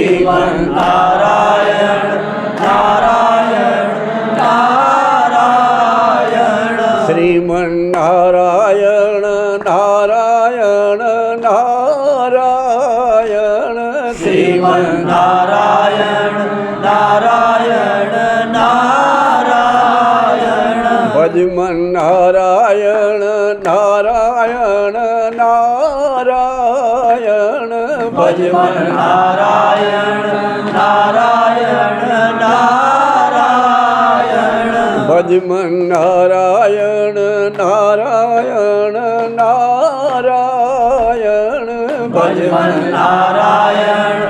શ્રીમન નારાયણ નારાયણ નારાયણ શ્રીમન્નારાયણ નારાયણ નારાયણ શ્રીમન નારાયણ નારાયણ નારાયણ ભજમન નારાયણ નારાયણ નારાયણ ભજ મન નારાયણ નારાયણ નારાયણ ભજ મન નારાયણ નારાયણ નારાયણ ભજ નારાયણ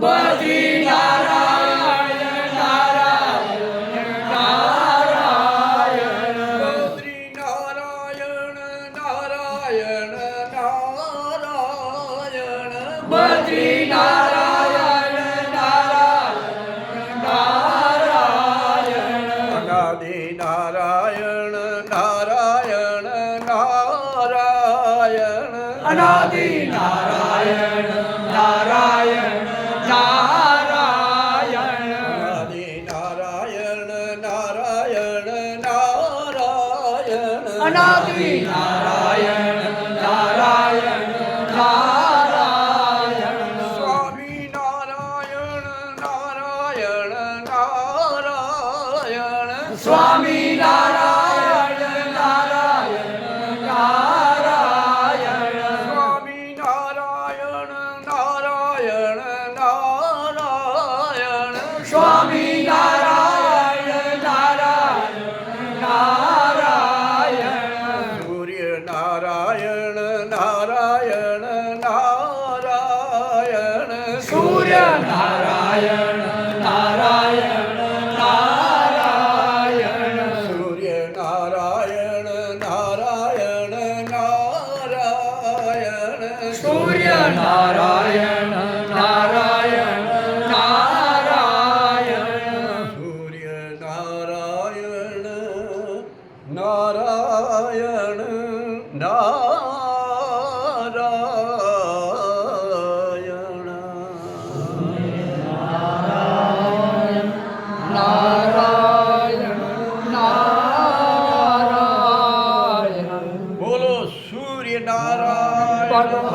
Бати. কর্ম